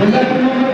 எல்லாத்துக்கும்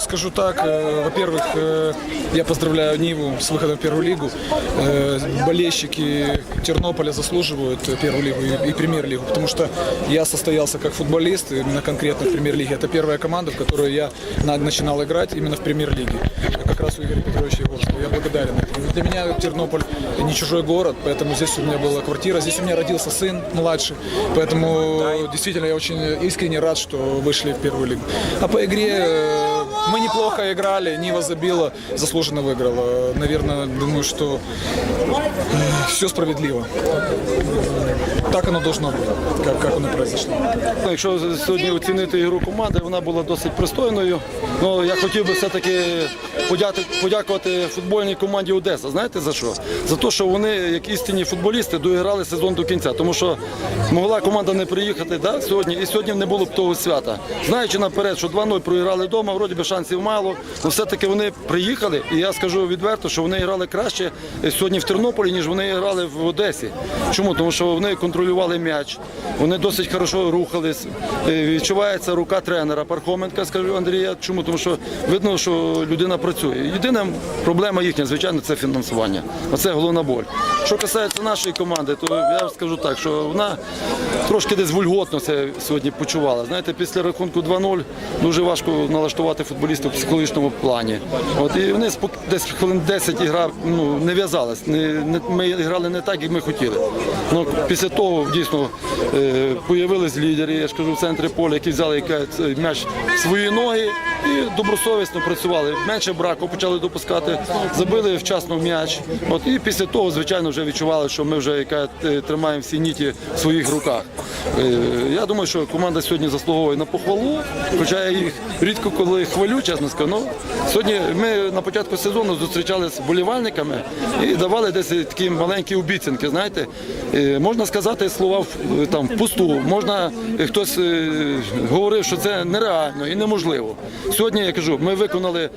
Скажу так, э, во-первых, э, я поздравляю Ниву с выходом в первую лигу. Э, Болельщики Тернополя заслуживают первую лигу и- премьер-лигу, потому что я состоялся как футболист, именно конкретно в премьер-лиге. Это первая команда, в которую я на- начинал играть именно в премьер-лиге. Как раз у Игоря Петровича Егорского. Я благодарен. Для меня Тернополь не чужой город, поэтому здесь у меня была квартира, здесь у меня родился сын младший, поэтому действительно я очень искренне рад, что вышли в первую лигу. А по игре мы неплохо играли, Нива забила, заслуженно выиграла. Наверное, думаю, что все справедливо. Так оно должно быть, как, как оно произошло. Ну, Якщо сьогодні оцінити ігру команди, вона була досить пристойною. Ну я хотів би все-таки подяти- подякувати футбольній команді Одеса. Знаєте за що? За те, що вони, як істинні футболісти, доіграли сезон до кінця. Тому що могла команда не приїхати да, сьогодні, і сьогодні не було б того свята. Знаючи наперед, що 2-0 проіграли вдома, вроді би шансів мало. але все-таки вони приїхали, і я скажу відверто, що вони грали краще сьогодні в Тернополі, ніж вони грали в Одесі. Чому? Тому що вони контролювали м'яч, вони досить хорошо рухались. Е, Відчувається рука тренера Пархоменка, скажу Андрія. Чому? Тому що видно, що людина працює. Єдина проблема їхня, звичайно, це фінансування. Оце головна боль. Що касається нашої команди, то я скажу так, що вона трошки десь вульготно це сьогодні почувала. Знаєте, після рахунку 2-0 дуже важко налаштувати футболістів в психологічному плані. От і вони десь хвилин 10 ігра ну, не в'язалась. Не, не, ми грали не так, як ми хотіли. Ну, після того дійсно е, появились лідери, я ж кажу, в центрі поля, які взяли якась, е, м'яч в свої ноги і добросовісно працювали. Менше браку почали допускати, забили вчасно м'яч. От і після того, звичайно, вже відчували, що ми вже яка е, тримаємо всі ніті в своїх руках. Е, Я думаю, що команда сьогодні заслуговує на похвалу, хоча я їх рідко коли хвалю, чесно скажу. Ну, сьогодні ми на початку сезону зустрічалися з болівальниками і давали десь такі маленькі обіцянки. Знаєте, Е, можна сказати слова е, там пусту, можна е, хтось говорив, що це нереально і неможливо. Сьогодні я кажу, ми виконали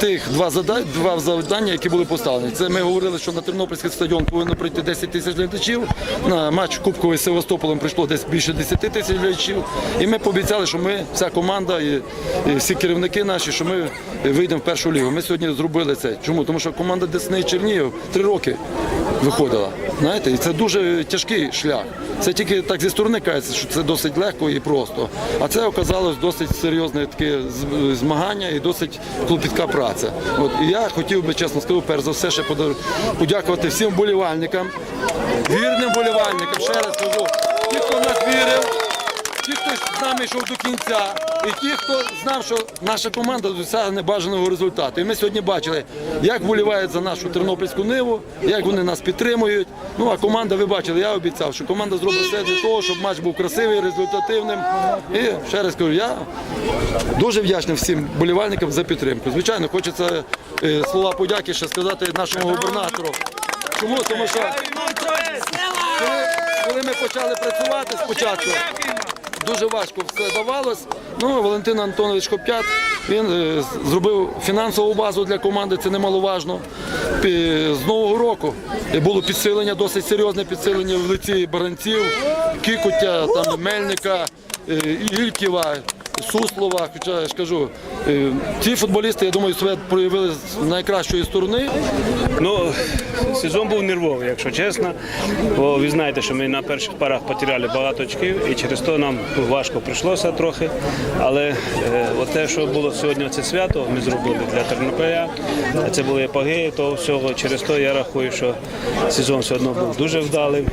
тих два завдання, два завдання, які були поставлені. Це ми говорили, що на Тернопільський стадіон повинно прийти 10 тисяч глядачів. На матч Кубковий з Севастополем прийшло десь більше 10 тисяч глядачів. І ми пообіцяли, що ми, вся команда і, всі керівники наші, що ми вийдемо в першу лігу. Ми сьогодні зробили це. Чому? Тому що команда Десни Чернігів три роки виходила. Знаєте, і це дуже тяжкий шлях. Це тільки так зі сторони кажеться, що це досить легко і просто. А це оказалось досить серйозне таке змагання і досить клопітка праця. От і я хотів би, чесно скажу, перш за все ще подякувати всім болівальникам, вірним болівальникам. Ще раз кажу, ті, хто нас вірив. Ті, хто з нами йшов до кінця, і ті, хто знав, що наша команда досягне бажаного результату. І ми сьогодні бачили, як вболівають за нашу тернопільську ниву, як вони нас підтримують. Ну а команда, ви бачили, я обіцяв, що команда зробить все для того, щоб матч був красивий, результативним. І ще раз кажу, я дуже вдячний всім болівальникам за підтримку. Звичайно, хочеться е, слова подяки ще сказати нашому губернатору. Чому? Тому що коли, коли ми почали працювати спочатку, дуже важко все давалось. Ну, Валентин Антонович Хоп'ят, він е, зробив фінансову базу для команди, це немаловажно. З Нового року було підсилення, досить серйозне підсилення в лиці баранців, Кікутя, там, Мельника, е, Ільківа. Суслова, хоча я ж кажу, е, ці футболісти, я думаю, себе проявили з найкращої сторони. Ну, сезон був нервовий, якщо чесно. Бо ви знаєте, що ми на перших парах потеряли багато очків і через то нам важко прийшлося трохи. Але е, те, що було сьогодні це свято, ми зробили для Тернополя. Це були епогеї того всього. Через то я рахую, що сезон все одно був дуже вдалий.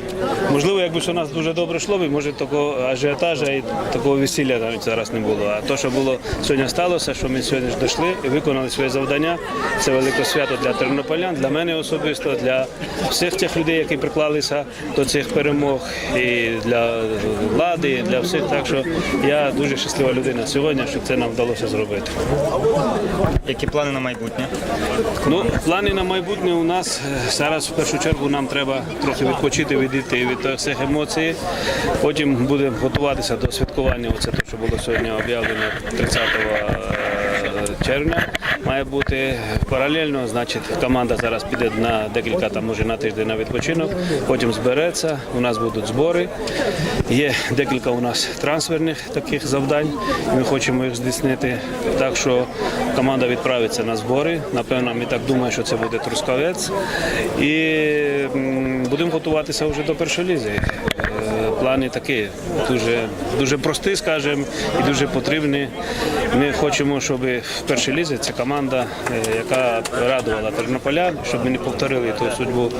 Можливо, якби у нас дуже добре йшло, може такого ажіотажа і такого весілля навіть зараз не було. А то, що було сьогодні сталося, що ми сьогодні ж дійшли і виконали своє завдання. Це велике свято для тернополян, для мене особисто, для всіх тих людей, які приклалися до цих перемог, і для влади, і для всіх. Так що я дуже щаслива людина сьогодні, що це нам вдалося зробити. Які плани на майбутнє? Ну, плани на майбутнє у нас е, зараз в першу чергу нам треба трохи відпочити, відійти від тих всіх емоцій. Потім будемо готуватися до святкування. Оце те, що було сьогодні об'явлено 30 е, червня. Має бути паралельно, значить, команда зараз піде на декілька там, може на тиждень на відпочинок, потім збереться. У нас будуть збори. Є декілька у нас трансферних таких завдань. Ми хочемо їх здійснити. Так що команда відправиться на збори. Напевно, ми так думаємо, що це буде Трускавець. І будемо готуватися вже до першої лізи. Плани такі, дуже, дуже прості, скажімо, і дуже потрібні. Ми хочемо, щоб в першій лізі ця команда, е, яка радувала тернополян, щоб ми не повторили ту судьбу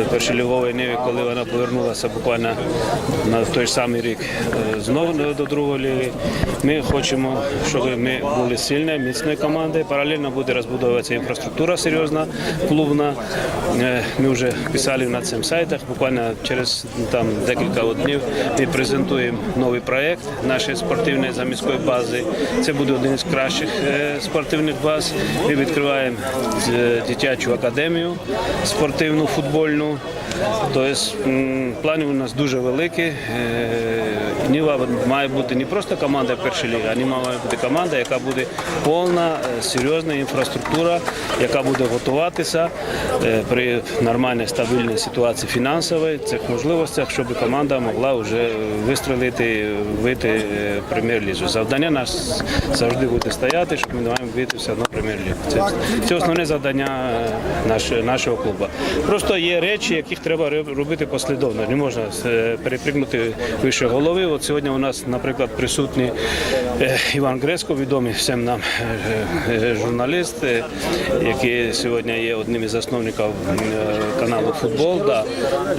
е, першої лігової ниви, коли вона повернулася буквально на той самий рік е, знову до другої ліги. Ми хочемо, щоб ми були сильною, міцною командою. Паралельно буде розбудовуватися інфраструктура серйозна, клубна. Ми вже писали на цим сайтах. Буквально через там декілька днів ми презентуємо новий проект нашої спортивної заміської бази. Це буде один із кращих е, спортивних баз. Ми відкриваємо е, дитячу академію спортивну, футбольну. Тобто плани у нас дуже великі. Має бути не просто команда першої ліги, а Ніва має бути команда, яка буде повна, е, серйозна інфраструктура, яка буде готуватися е, при нормальній стабільній ситуації фінансової, цих можливостях, щоб команда могла вже вистрелити, вийти е, прем'єр-лізу. Завдання нас завжди буде стояти, щоб ми маємо вийти все одно прем'єр-лігу. Це, це основне завдання е, нашого клубу. Просто є речі, яких треба робити послідовно. Не можна е, перепригнути вище голови. От сьогодні у нас, наприклад, присутній е, Іван Греско, відомий всім нам журналіст, який сьогодні є одним із засновників каналу Футбол. Да.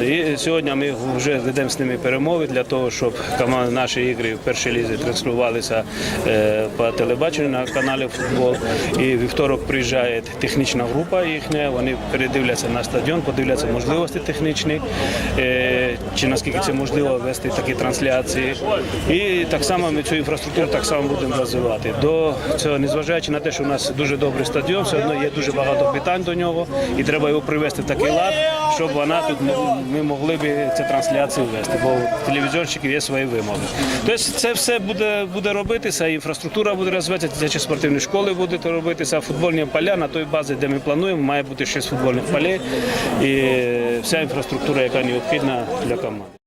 І сьогодні ми вже ведемо з ними перемови для того, щоб команда наші ігри в першій лізі транслювалися по телебаченню на каналі Футбол. І вівторок приїжджає технічна група їхня. Вони передивляться на стадіон, подивляться можливості технічні, е, чи наскільки це можливо вести такі трансляції. І так само ми цю інфраструктуру так само будемо розвивати. До цього, незважаючи на те, що у нас дуже добрий стадіон, все одно є дуже багато питань до нього, і треба його привести в такий лад, щоб вона тут ми могли б ці трансляції вести, бо у телевізорщиків є свої вимоги. Тобто це все буде, буде робитися, інфраструктура буде розвиватися, спортивні школи будуть робитися, футбольні поля на той базі, де ми плануємо, має бути шість футбольних полей і вся інфраструктура, яка необхідна для команди.